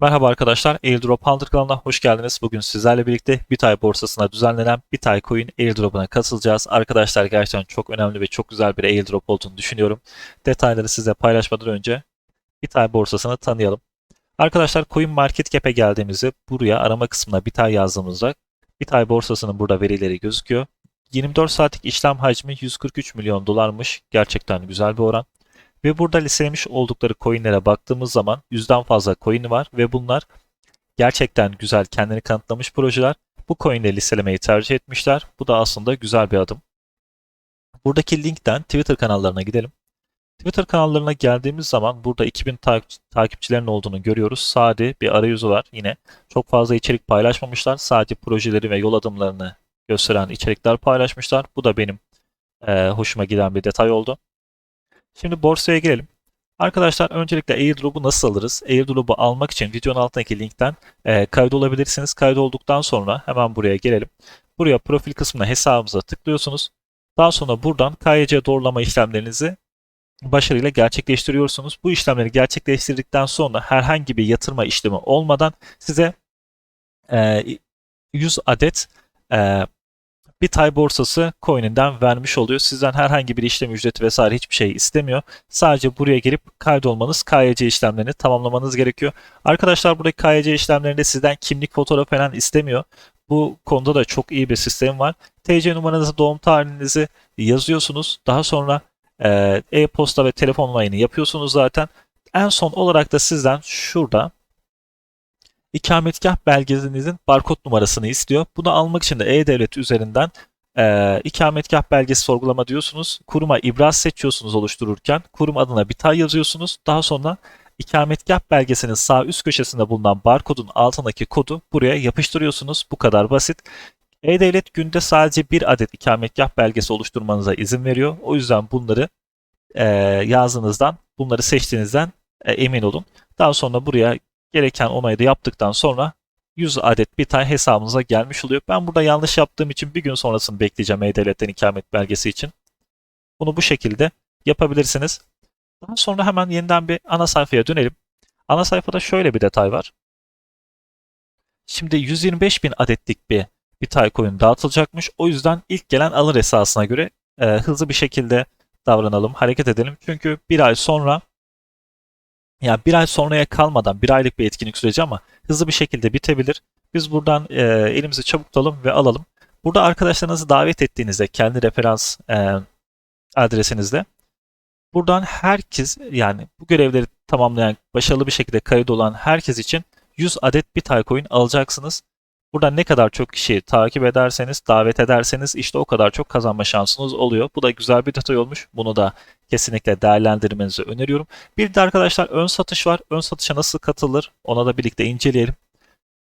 Merhaba arkadaşlar, Airdrop Hunter kanalına hoş geldiniz. Bugün sizlerle birlikte Bitay borsasına düzenlenen Bitay Coin Airdrop'una katılacağız. Arkadaşlar gerçekten çok önemli ve çok güzel bir airdrop olduğunu düşünüyorum. Detayları size paylaşmadan önce Bitay borsasını tanıyalım. Arkadaşlar Coin Market Cap'e geldiğimizde buraya arama kısmına Bitay yazdığımızda Bitay borsasının burada verileri gözüküyor. 24 saatlik işlem hacmi 143 milyon dolarmış. Gerçekten güzel bir oran. Ve burada listelemiş oldukları coinlere baktığımız zaman yüzden fazla coin var ve bunlar gerçekten güzel kendini kanıtlamış projeler. Bu coinleri listelemeyi tercih etmişler. Bu da aslında güzel bir adım. Buradaki linkten Twitter kanallarına gidelim. Twitter kanallarına geldiğimiz zaman burada 2000 takipçilerin olduğunu görüyoruz. Sade bir arayüzü var yine. Çok fazla içerik paylaşmamışlar. Sadece projeleri ve yol adımlarını gösteren içerikler paylaşmışlar. Bu da benim e, hoşuma giden bir detay oldu. Şimdi borsaya girelim. Arkadaşlar öncelikle airdrop'u nasıl alırız? Airdrop'u almak için videonun altındaki linkten e, kaydolabilirsiniz. Kaydolduktan sonra hemen buraya gelelim. Buraya profil kısmına hesabımıza tıklıyorsunuz. Daha sonra buradan KYC doğrulama işlemlerinizi başarıyla gerçekleştiriyorsunuz. Bu işlemleri gerçekleştirdikten sonra herhangi bir yatırma işlemi olmadan size e, 100 adet e, Bitay borsası coin'inden vermiş oluyor. Sizden herhangi bir işlem ücreti vesaire hiçbir şey istemiyor. Sadece buraya gelip kaydolmanız, KYC işlemlerini tamamlamanız gerekiyor. Arkadaşlar buradaki KYC işlemlerinde sizden kimlik fotoğrafı falan istemiyor. Bu konuda da çok iyi bir sistem var. TC numaranızı, doğum tarihinizi yazıyorsunuz. Daha sonra e-posta ve telefon layını yapıyorsunuz zaten. En son olarak da sizden şurada ikametgah belgenizin barkod numarasını istiyor. Bunu almak için de E-Devlet üzerinden e, ikametgah belgesi sorgulama diyorsunuz. Kuruma ibraz seçiyorsunuz oluştururken. Kurum adına bir tay yazıyorsunuz. Daha sonra ikametgah belgesinin sağ üst köşesinde bulunan barkodun altındaki kodu buraya yapıştırıyorsunuz. Bu kadar basit. E-Devlet günde sadece bir adet ikametgah belgesi oluşturmanıza izin veriyor. O yüzden bunları e, yazdığınızdan, bunları seçtiğinizden e, emin olun. Daha sonra buraya gereken onayı da yaptıktan sonra 100 adet bir tane hesabınıza gelmiş oluyor. Ben burada yanlış yaptığım için bir gün sonrasını bekleyeceğim E-Devlet'ten ikamet belgesi için. Bunu bu şekilde yapabilirsiniz. Daha sonra hemen yeniden bir ana sayfaya dönelim. Ana sayfada şöyle bir detay var. Şimdi 125 bin adetlik bir Bitcoin coin dağıtılacakmış. O yüzden ilk gelen alır esasına göre e, hızlı bir şekilde davranalım, hareket edelim. Çünkü bir ay sonra yani bir ay sonraya kalmadan bir aylık bir etkinlik süreci ama hızlı bir şekilde bitebilir. Biz buradan e, elimizi çabuk tutalım ve alalım. Burada arkadaşlarınızı davet ettiğinizde kendi referans e, adresinizde buradan herkes yani bu görevleri tamamlayan başarılı bir şekilde kayıt olan herkes için 100 adet Bitcoin alacaksınız. Buradan ne kadar çok kişiyi takip ederseniz, davet ederseniz işte o kadar çok kazanma şansınız oluyor. Bu da güzel bir detay olmuş. Bunu da kesinlikle değerlendirmenizi öneriyorum. Bir de arkadaşlar ön satış var. Ön satışa nasıl katılır? Ona da birlikte inceleyelim.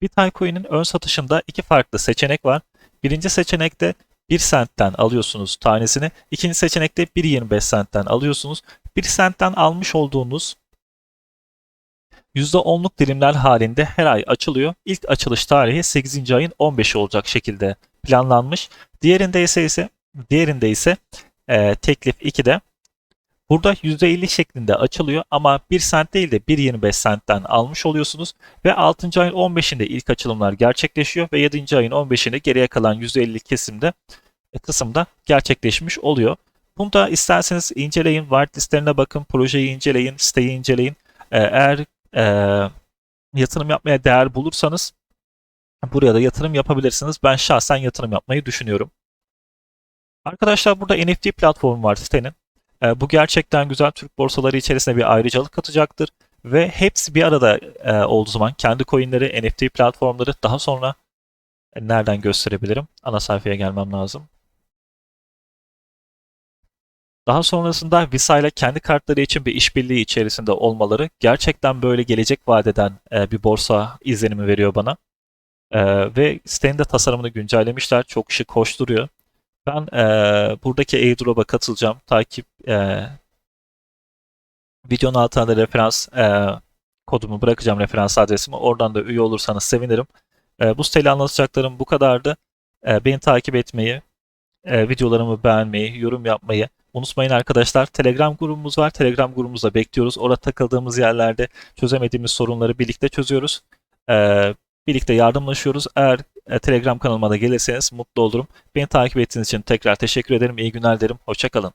Bitcoin'in ön satışında iki farklı seçenek var. Birinci seçenekte 1 sentten alıyorsunuz tanesini. İkinci seçenekte 1.25 sentten alıyorsunuz. 1 sentten almış olduğunuz %10'luk dilimler halinde her ay açılıyor. İlk açılış tarihi 8. ayın 15'i olacak şekilde planlanmış. Diğerinde ise ise diğerinde ise e, teklif 2'de Burada %50 şeklinde açılıyor ama 1 sent değil de 1.25 sentten almış oluyorsunuz ve 6. ayın 15'inde ilk açılımlar gerçekleşiyor ve 7. ayın 15'inde geriye kalan %50 kesimde kısımda gerçekleşmiş oluyor. Bunu da isterseniz inceleyin, whitelistlerine bakın, projeyi inceleyin, siteyi inceleyin. E, eğer e, yatırım yapmaya değer bulursanız buraya da yatırım yapabilirsiniz. Ben şahsen yatırım yapmayı düşünüyorum. Arkadaşlar burada NFT platformu var sitenin. E, bu gerçekten güzel Türk borsaları içerisinde bir ayrıcalık katacaktır. Ve hepsi bir arada e, olduğu zaman kendi coinleri, NFT platformları daha sonra e, nereden gösterebilirim? Ana sayfaya gelmem lazım. Daha sonrasında Visa ile kendi kartları için bir işbirliği içerisinde olmaları gerçekten böyle gelecek vadeden e, bir borsa izlenimi veriyor bana. E, ve sitenin de tasarımını güncellemişler. Çok şık, hoş duruyor. Ben e, buradaki airdrop'a katılacağım. Takip videonun altına da referans kodumu bırakacağım referans adresimi. Oradan da üye olursanız sevinirim. Bu siteyle anlatacaklarım bu kadardı. Beni takip etmeyi, videolarımı beğenmeyi, yorum yapmayı Unutmayın arkadaşlar Telegram grubumuz var. Telegram grubumuzda bekliyoruz. Orada takıldığımız yerlerde çözemediğimiz sorunları birlikte çözüyoruz. Ee, birlikte yardımlaşıyoruz. Eğer e, Telegram kanalıma da gelirseniz mutlu olurum. Beni takip ettiğiniz için tekrar teşekkür ederim. İyi günler derim. Hoşçakalın.